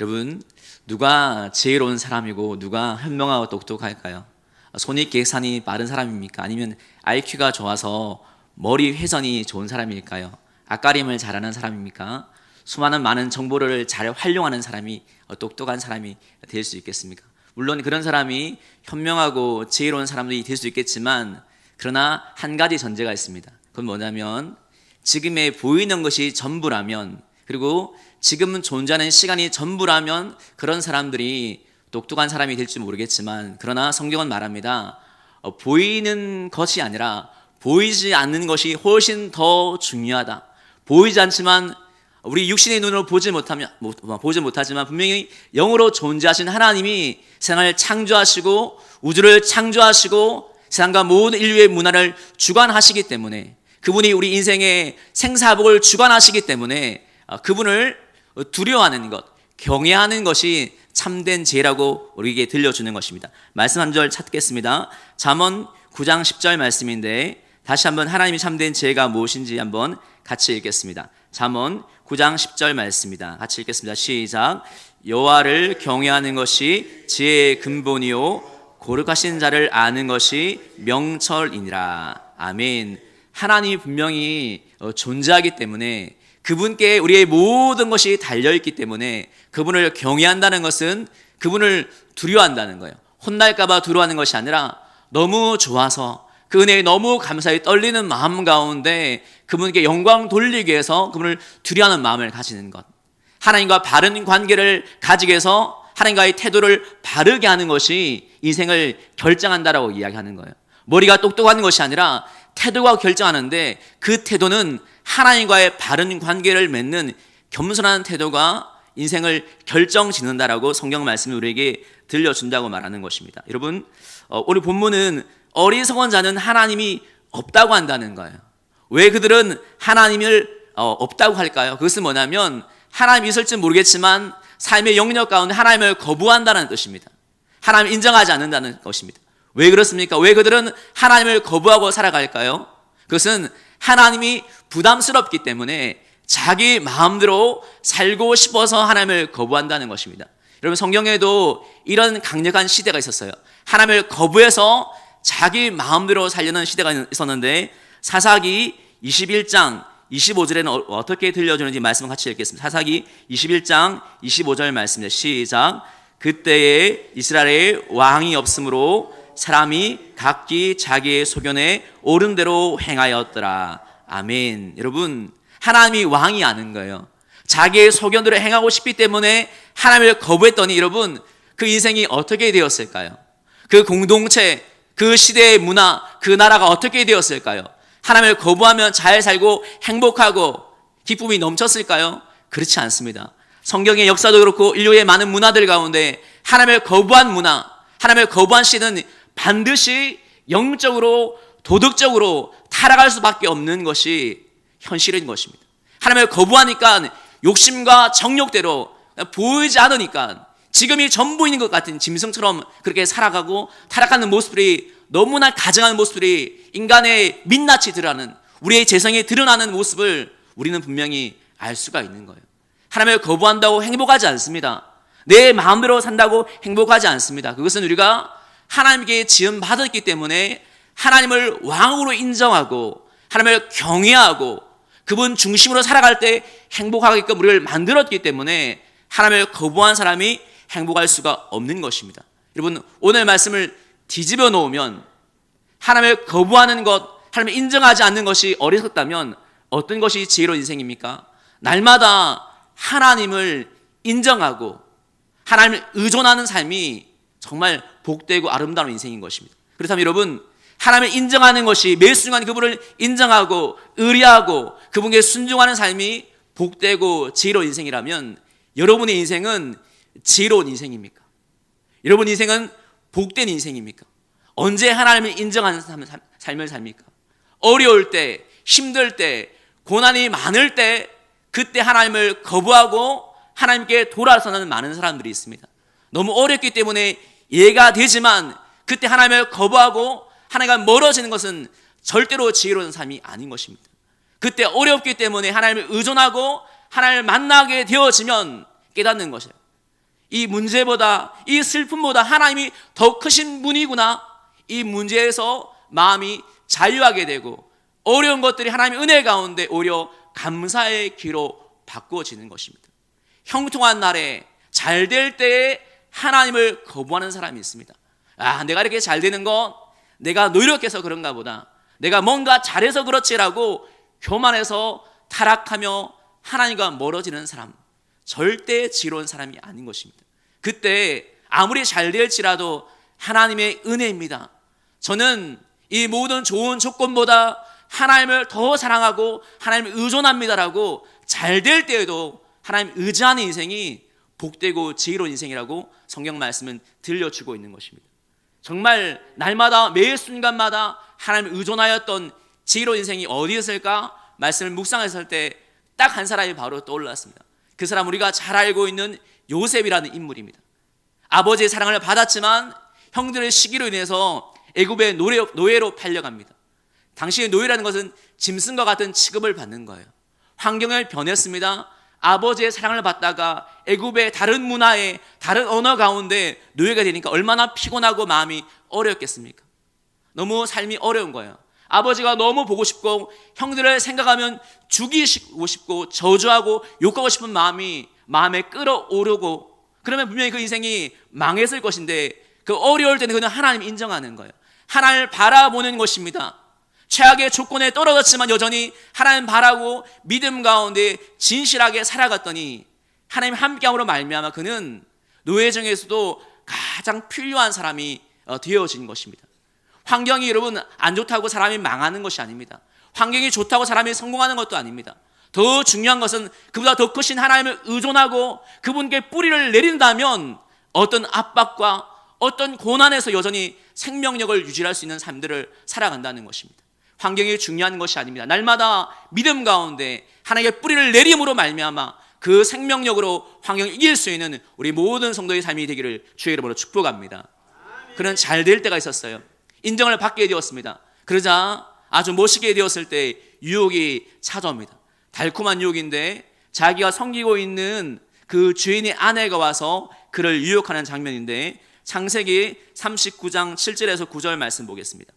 여러분, 누가 지혜로운 사람이고 누가 현명하고 똑똑할까요? 손익 계산이 빠른 사람입니까? 아니면 IQ가 좋아서 머리 회전이 좋은 사람일까요? 앞가림을 잘하는 사람입니까? 수많은 많은 정보를 잘 활용하는 사람이 똑똑한 사람이 될 수 있겠습니까? 물론 그런 사람이 현명하고 지혜로운 사람들이 될 수 있겠지만 그러나 한 가지 전제가 있습니다. 그건 뭐냐면 지금에 보이는 것이 전부라면 그리고 지금은 존재하는 시간이 전부라면 그런 사람들이 똑똑한 사람이 될지 모르겠지만 그러나 성경은 말합니다. 어, 보이는 것이 아니라 보이지 않는 것이 훨씬 더 중요하다. 보이지 않지만 우리 육신의 눈으로 보지 못하면 뭐, 보지 못하지만 분명히 영으로 존재하신 하나님이 세상을 창조하시고 우주를 창조하시고 세상과 모든 인류의 문화를 주관하시기 때문에 그분이 우리 인생의 생사복을 주관하시기 때문에 어, 그분을 두려워하는 것, 경외하는 것이 참된 지혜라고 우리에게 들려주는 것입니다. 말씀 한 절 찾겠습니다. 잠언 9장 10절 말씀인데 다시 한번 하나님이 참된 지혜가 무엇인지 한번 같이 읽겠습니다. 잠언 9장 10절 말씀입니다. 같이 읽겠습니다. 시작. 여호와를 경외하는 것이 지혜의 근본이요 거룩하신 자를 아는 것이 명철이니라. 아멘. 하나님이 분명히 어, 존재하기 때문에 그분께 우리의 모든 것이 달려있기 때문에 그분을 경외한다는 것은 그분을 두려워한다는 거예요. 혼날까봐 두려워하는 것이 아니라 너무 좋아서 그 은혜에 너무 감사히 떨리는 마음 가운데 그분께 영광 돌리기 위해서 그분을 두려워하는 마음을 가지는 것. 하나님과 바른 관계를 가지기 위해서 하나님과의 태도를 바르게 하는 것이 인생을 결정한다라고 이야기하는 거예요. 머리가 똑똑한 것이 아니라 태도가 결정하는데 그 태도는 하나님과의 바른 관계를 맺는 겸손한 태도가 인생을 결정 짓는다라고 성경 말씀이 우리에게 들려준다고 말하는 것입니다. 여러분, 어, 우리 본문은 어리석은 자는 하나님이 없다고 한다는 거예요. 왜 그들은 하나님을 어, 없다고 할까요? 그것은 뭐냐면 하나님 있을지 모르겠지만 삶의 영역 가운데 하나님을 거부한다는 뜻입니다. 하나님 인정하지 않는다는 것입니다. 왜 그렇습니까? 왜 그들은 하나님을 거부하고 살아갈까요? 그것은 하나님이 부담스럽기 때문에 자기 마음대로 살고 싶어서 하나님을 거부한다는 것입니다. 여러분 성경에도 이런 강력한 시대가 있었어요. 하나님을 거부해서 자기 마음대로 살려는 시대가 있었는데 사사기 21장 25절에는 어떻게 들려주는지 말씀 같이 읽겠습니다. 사사기 21장 25절 말씀입니다. 시작. 그때에 이스라엘에 왕이 없으므로 사람이 각기 자기의 소견에 옳은 대로 행하였더라. 아멘. 여러분, 하나님이 왕이 아는 거예요. 자기의 소견대로 행하고 싶기 때문에 하나님을 거부했더니 여러분, 그 인생이 어떻게 되었을까요? 그 공동체, 그 시대의 문화, 그 나라가 어떻게 되었을까요? 하나님을 거부하면 잘 살고 행복하고 기쁨이 넘쳤을까요? 그렇지 않습니다. 성경의 역사도 그렇고 인류의 많은 문화들 가운데 하나님을 거부한 문화, 하나님을 거부한 시는 반드시 영적으로 도덕적으로 타락할 수밖에 없는 것이 현실인 것입니다. 하나님을 거부하니까 욕심과 정욕대로 보이지 않으니까 지금이 전부인 것 같은 짐승처럼 그렇게 살아가고 타락하는 모습들이 너무나 가증한 모습들이 인간의 민낯이 드러나는 우리의 재성이 드러나는 모습을 우리는 분명히 알 수가 있는 거예요. 하나님을 거부한다고 행복하지 않습니다. 내 마음대로 산다고 행복하지 않습니다. 그것은 우리가 하나님께 지음 받았기 때문에 하나님을 왕으로 인정하고 하나님을 경외하고 그분 중심으로 살아갈 때 행복하게끔 우리를 만들었기 때문에 하나님을 거부한 사람이 행복할 수가 없는 것입니다. 여러분 오늘 말씀을 뒤집어 놓으면 하나님을 거부하는 것, 하나님을 인정하지 않는 것이 어리석다면 어떤 것이 지혜로운 인생입니까? 날마다 하나님을 인정하고 하나님을 의존하는 삶이 정말 복되고 아름다운 인생인 것입니다. 그렇다면 여러분, 하나님을 인정하는 것이 매 순간 그분을 인정하고 의리하고 그분께 순종하는 삶이 복되고 지혜로운 인생이라면 여러분의 인생은 지혜로운 인생입니까? 여러분 인생은 복된 인생입니까? 언제 하나님을 인정하는 삶을 삽니까? 어려울 때, 힘들 때, 고난이 많을 때 그때 하나님을 거부하고 하나님께 돌아서는 많은 사람들이 있습니다. 너무 어렵기 때문에 이해가 되지만 그때 하나님을 거부하고 하나님과 멀어지는 것은 절대로 지혜로운 삶이 아닌 것입니다. 그때 어렵기 때문에 하나님을 의존하고 하나님을 만나게 되어지면 깨닫는 것이에요. 이 문제보다 이 슬픔보다 하나님이 더 크신 분이구나. 이 문제에서 마음이 자유하게 되고 어려운 것들이 하나님의 은혜 가운데 오히려 감사의 기로 바꾸어지는 것입니다. 형통한 날에 잘 될 때에 하나님을 거부하는 사람이 있습니다. 아, 내가 이렇게 잘 되는 건 내가 노력해서 그런가 보다. 내가 뭔가 잘해서 그렇지라고 교만해서 타락하며 하나님과 멀어지는 사람. 절대 지로운 사람이 아닌 것입니다. 그때 아무리 잘 될지라도 하나님의 은혜입니다. 저는 이 모든 좋은 조건보다 하나님을 더 사랑하고 하나님을 의존합니다라고 잘 될 때에도 하나님 의지하는 인생이 복되고 지혜로운 인생이라고 성경 말씀은 들려주고 있는 것입니다. 정말 날마다 매 순간마다 하나님을 의존하였던 지혜로운 인생이 어디 있을까? 말씀을 묵상했을 때 딱 한 사람이 바로 떠올랐습니다. 그 사람 우리가 잘 알고 있는 요셉이라는 인물입니다. 아버지의 사랑을 받았지만 형들의 시기로 인해서 애굽의 노예 로 팔려갑니다. 당시의 노예라는 것은 짐승과 같은 취급을 받는 거예요. 환경을 변했습니다. 아버지의 사랑을 받다가 애굽의 다른 문화에 다른 언어 가운데 노예가 되니까 얼마나 피곤하고 마음이 어렵겠습니까? 너무 삶이 어려운 거예요. 아버지가 너무 보고 싶고 형들을 생각하면 죽이고 싶고 저주하고 욕하고 싶은 마음이 마음에 끌어오르고 그러면 분명히 그 인생이 망했을 것인데 그 어려울 때는 그는 하나님 인정하는 거예요. 하나님을 바라보는 것입니다. 최악의 조건에 떨어졌지만 여전히 하나님 바라고 믿음 가운데 진실하게 살아갔더니 하나님 함께함으로 말미암아 그는 노예 중에서도 가장 필요한 사람이 어, 되어진 것입니다. 환경이 여러분 안 좋다고 사람이 망하는 것이 아닙니다. 환경이 좋다고 사람이 성공하는 것도 아닙니다. 더 중요한 것은 그보다 더 크신 하나님을 의존하고 그분께 뿌리를 내린다면 어떤 압박과 어떤 고난에서 여전히 생명력을 유지할 수 있는 삶들을 살아간다는 것입니다. 환경이 중요한 것이 아닙니다. 날마다 믿음 가운데 하나님의 뿌리를 내림으로 말미암아 그 생명력으로 환경을 이길 수 있는 우리 모든 성도의 삶이 되기를 주의 이름으로 축복합니다. 그는 잘 될 때가 있었어요. 인정을 받게 되었습니다. 그러자 아주 멋있게 되었을 때 유혹이 찾아옵니다. 달콤한 유혹인데 자기가 섬기고 있는 그 주인의 아내가 와서 그를 유혹하는 장면인데 창세기 39장 7절에서 9절 말씀 보겠습니다.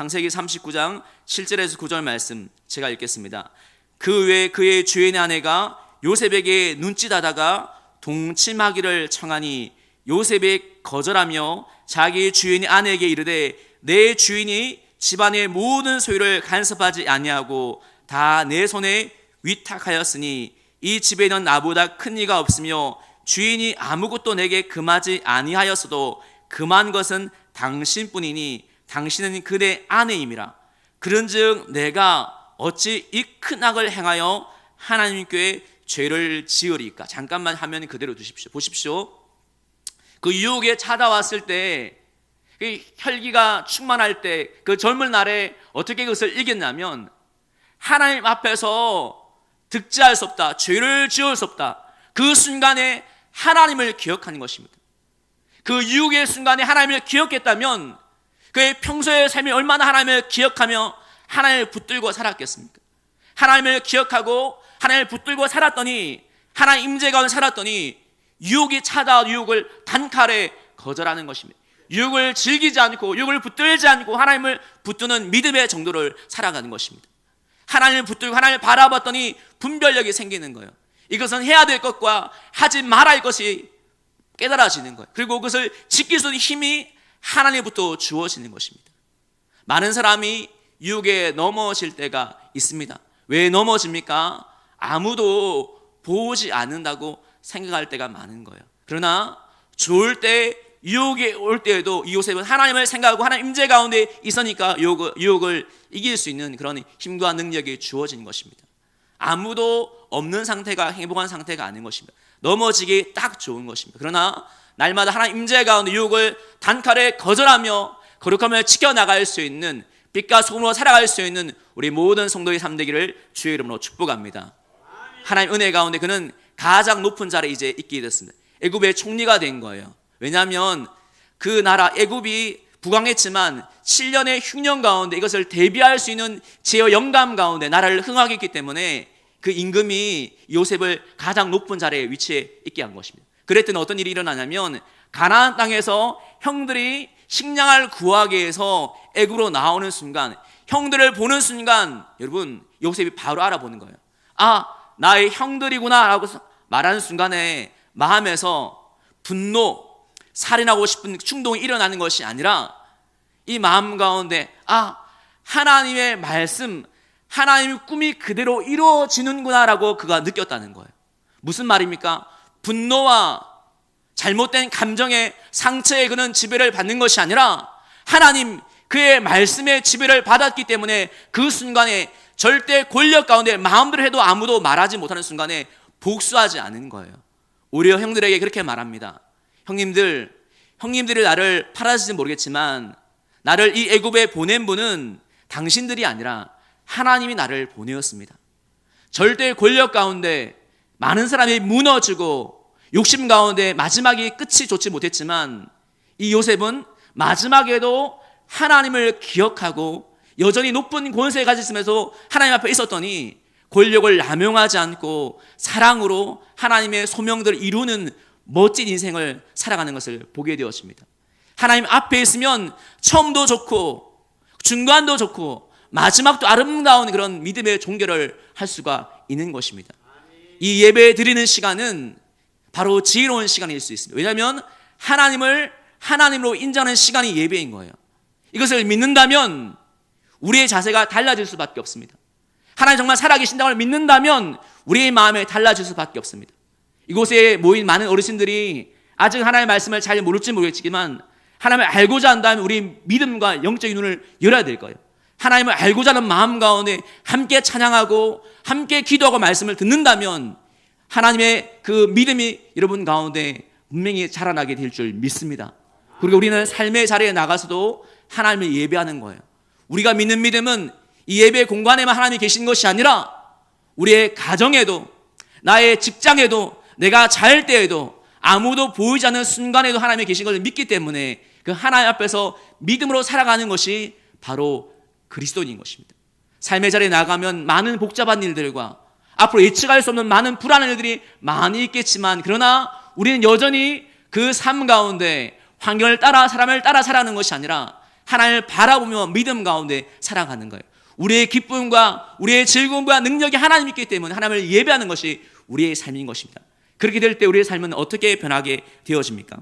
창세기 39장 7절에서 9절 말씀 제가 읽겠습니다. 그 외에 그의 주인의 아내가 요셉에게 눈짓하다가 동침하기를 청하니 요셉이 거절하며 자기 주인의 아내에게 이르되 내 주인이 집안의 모든 소유를 간섭하지 아니하고 다 내 손에 위탁하였으니 이 집에는 나보다 큰 이가 없으며 주인이 아무것도 내게 금하지 아니하였어도 금한 것은 당신뿐이니 당신은 그대 아내임이라 그런즉 내가 어찌 이 큰 악을 행하여 하나님께 죄를 지으리까 잠깐만 화면 그대로 두십시오 보십시오 그 유혹에 찾아왔을 때 그 혈기가 충만할 때 그 젊은 날에 어떻게 그것을 이겼냐면 하나님 앞에서 득지할 수 없다. 죄를 지을 수 없다. 그 순간에 하나님을 기억하는 것입니다. 그 유혹의 순간에 하나님을 기억했다면 그의 평소의 삶이 얼마나 하나님을 기억하며 하나님을 붙들고 살았겠습니까? 하나님을 기억하고 하나님을 붙들고 살았더니 하나님 임재 가운데 살았더니 유혹이 찾아와 유혹을 단칼에 거절하는 것입니다. 유혹을 즐기지 않고 유혹을 붙들지 않고 하나님을 붙드는 믿음의 정도를 살아가는 것입니다. 하나님을 붙들고 하나님을 바라봤더니 분별력이 생기는 거예요. 이것은 해야 될 것과 하지 말아야 할 것이 깨달아지는 거예요. 그리고 그것을 지킬 수 있는 힘이 하나님부터 주어지는 것입니다. 많은 사람이 유혹에 넘어질 때가 있습니다. 왜 넘어집니까? 아무도 보지 않는다고 생각할 때가 많은 거예요. 그러나 좋을 때 유혹이 올 때에도 이 요셉은 하나님을 생각하고 하나님 임재 가운데 있으니까 유혹을, 유혹을 이길 수 있는 그런 힘과 능력이 주어진 것입니다. 아무도 없는 상태가 행복한 상태가 아닌 것입니다. 넘어지기 딱 좋은 것입니다. 그러나 날마다 하나님 임재 가운데 유혹을 단칼에 거절하며 거룩함을 지켜나갈 수 있는 빛과 소금으로 살아갈 수 있는 우리 모든 성도의 삶 되기를 주의 이름으로 축복합니다. 하나님 은혜 가운데 그는 가장 높은 자리에 이제 있게 됐습니다. 애굽의 총리가 된 거예요. 왜냐하면 그 나라 애굽이 부강했지만 7년의 흉년 가운데 이것을 대비할 수 있는 제어 영감 가운데 나라를 흥하게 했기 때문에 그 임금이 요셉을 가장 높은 자리에 위치해 있게 한 것입니다. 그랬더니 어떤 일이 일어나냐면 가나안 땅에서 형들이 식량을 구하기 위해서 애굽으로 나오는 순간 형들을 보는 순간 여러분 요셉이 바로 알아보는 거예요. 아 나의 형들이구나라고 말하는 순간에 마음에서 분노, 살인하고 싶은 충동이 일어나는 것이 아니라 이 마음 가운데 아 하나님의 말씀, 하나님의 꿈이 그대로 이루어지는구나라고 그가 느꼈다는 거예요. 무슨 말입니까? 분노와 잘못된 감정의 상처에 그는 지배를 받는 것이 아니라 하나님 그의 말씀의 지배를 받았기 때문에 그 순간에 절대 권력 가운데 마음대로 해도 아무도 말하지 못하는 순간에 복수하지 않은 거예요. 오히려 형들에게 그렇게 말합니다. 형님들, 형님들이 나를 팔아주지 모르겠지만 나를 이 애굽에 보낸 분은 당신들이 아니라 하나님이 나를 보내었습니다. 절대 권력 가운데 많은 사람이 무너지고 욕심 가운데 마지막이 끝이 좋지 못했지만 이 요셉은 마지막에도 하나님을 기억하고 여전히 높은 권세에 가졌으면서 하나님 앞에 있었더니 권력을 남용하지 않고 사랑으로 하나님의 소명들을 이루는 멋진 인생을 살아가는 것을 보게 되었습니다. 하나님 앞에 있으면 처음도 좋고 중간도 좋고 마지막도 아름다운 그런 믿음의 종교를 할 수가 있는 것입니다. 이 예배 드리는 시간은 바로 지혜로운 시간일 수 있습니다. 왜냐하면 하나님을 하나님으로 인정하는 시간이 예배인 거예요. 이것을 믿는다면 우리의 자세가 달라질 수밖에 없습니다. 하나님 정말 살아계신다고 믿는다면 우리의 마음에 달라질 수밖에 없습니다. 이곳에 모인 많은 어르신들이 아직 하나님의 말씀을 잘 모를지 모르겠지만 하나님을 알고자 한다면 우리 믿음과 영적인 눈을 열어야 될 거예요. 하나님을 알고자 하는 마음 가운데 함께 찬양하고 함께 기도하고 말씀을 듣는다면 하나님의 그 믿음이 여러분 가운데 분명히 자라나게 될 줄 믿습니다. 그리고 우리는 삶의 자리에 나가서도 하나님을 예배하는 거예요. 우리가 믿는 믿음은 이 예배 공간에만 하나님이 계신 것이 아니라 우리의 가정에도 나의 직장에도 내가 잘 때에도 아무도 보이지 않는 순간에도 하나님이 계신 것을 믿기 때문에 그 하나님 앞에서 믿음으로 살아가는 것이 바로 그리스도인인 것입니다. 삶의 자리에 나가면 많은 복잡한 일들과 앞으로 예측할 수 없는 많은 불안한 일들이 많이 있겠지만 그러나 우리는 여전히 그 삶 가운데 환경을 따라 사람을 따라 살아가는 것이 아니라 하나님을 바라보며 믿음 가운데 살아가는 거예요. 우리의 기쁨과 우리의 즐거움과 능력이 하나님 있기 때문에 하나님을 예배하는 것이 우리의 삶인 것입니다. 그렇게 될 때 우리의 삶은 어떻게 변하게 되어집니까?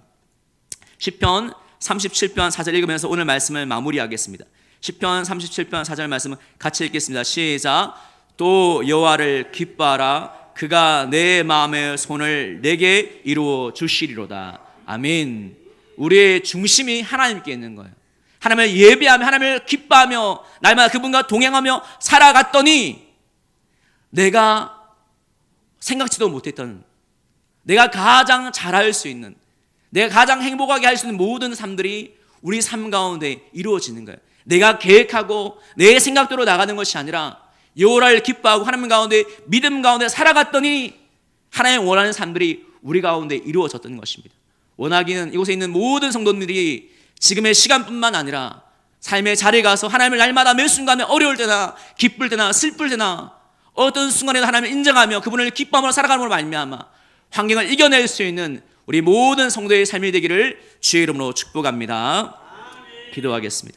10편 37편 4절 읽으면서 오늘 말씀을 마무리하겠습니다. 10편 37편 4절 말씀을 같이 읽겠습니다. 시작. 또 여호와를 기뻐하라 그가 내 마음의 손을 내게 이루어 주시리로다. 아멘. 우리의 중심이 하나님께 있는 거예요. 하나님을 예배하며 하나님을 기뻐하며 날마다 그분과 동행하며 살아갔더니 내가 생각지도 못했던 내가 가장 잘할 수 있는 내가 가장 행복하게 할 수 있는 모든 삶들이 우리 삶 가운데 이루어지는 거예요. 내가 계획하고 내 생각대로 나가는 것이 아니라 여호와를 기뻐하고 하나님 가운데 믿음 가운데 살아갔더니 하나님 원하는 삶들이 우리 가운데 이루어졌던 것입니다. 원하기는 이곳에 있는 모든 성도들이 지금의 시간뿐만 아니라 삶의 자리에 가서 하나님을 날마다 매 순간에 어려울 때나 기쁠 때나 슬플 때나 어떤 순간에도 하나님을 인정하며 그분을 기뻐하며 살아가는 말미암아 환경을 이겨낼 수 있는 우리 모든 성도의 삶이 되기를 주의 이름으로 축복합니다. 기도하겠습니다.